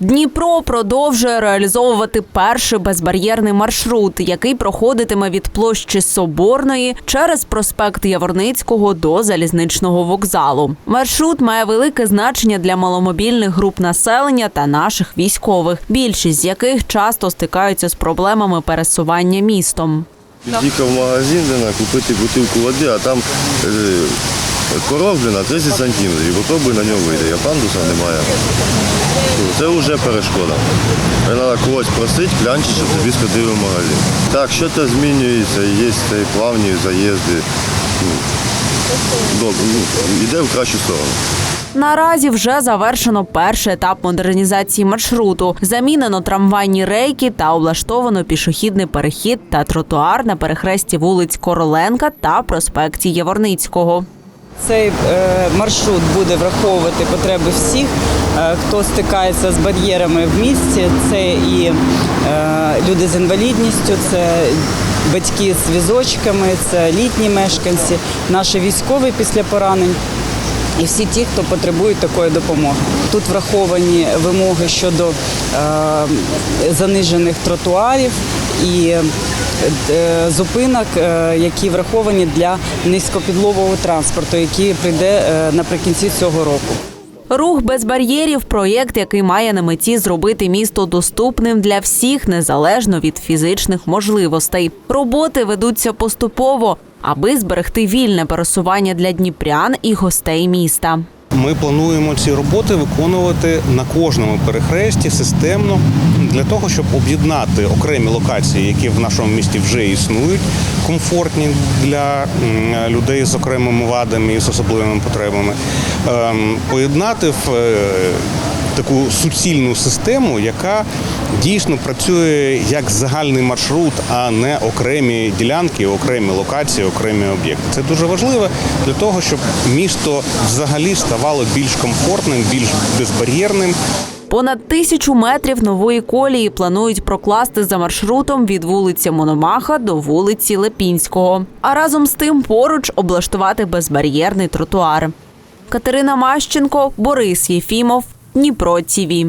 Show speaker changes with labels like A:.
A: Дніпро продовжує реалізовувати перший безбар'єрний маршрут, який проходитиме від площі Соборної через проспект Яворницького до залізничного вокзалу. Маршрут має велике значення для маломобільних груп населення та наших військових, більшість з яких часто стикаються з проблемами пересування містом.
B: Їхав в магазин купити бутилку води, а там коров блін, 30 сантиметрів, попробуй на нього вийде, а пандуса немає. Ну, Це вже перешкода. Треба когось просити, клянчити, щоб тобі сходили в магазин. Так, що то змінюється, є плавні заїзди. Ну, добре, ну, йде в кращу сторону.
A: Наразі вже завершено перший етап модернізації маршруту. Замінено трамвайні рейки та облаштовано пішохідний перехід та тротуар на перехресті вулиць Короленка та проспекті Яворницького.
C: Цей е, маршрут буде враховувати потреби всіх, е, хто стикається з бар'єрами в місті. Це і е, люди з інвалідністю, це батьки з візочками, це літні мешканці, наші військові після поранень. І всі ті, хто потребують такої допомоги. Тут враховані вимоги щодо е, занижених тротуарів і е, зупинок, е, які враховані для низькопідлового транспорту, який прийде е, наприкінці цього року.
A: Рух без бар'єрів проєкт, який має на меті зробити місто доступним для всіх, незалежно від фізичних можливостей. Роботи ведуться поступово, аби зберегти вільне пересування для дніпрян і гостей міста.
D: Ми плануємо ці роботи виконувати на кожному перехресті системно для того, щоб об'єднати окремі локації, які в нашому місті вже існують, комфортні для людей з окремими вадами і з особливими потребами, ем, поєднати в е, таку суцільну систему, яка дійсно працює як загальний маршрут, а не окремі ділянки, окремі локації, окремі об'єкти. Це дуже важливо для того, щоб місто взагалі ставало більш комфортним, більш безбар'єрним.
A: Понад тисячу метрів нової колії планують прокласти за маршрутом від вулиці Мономаха до вулиці Лепінського. А разом з тим поруч облаштувати безбар'єрний тротуар. Катерина Мащенко, Борис Єфімов, Дніпро ТІВІ.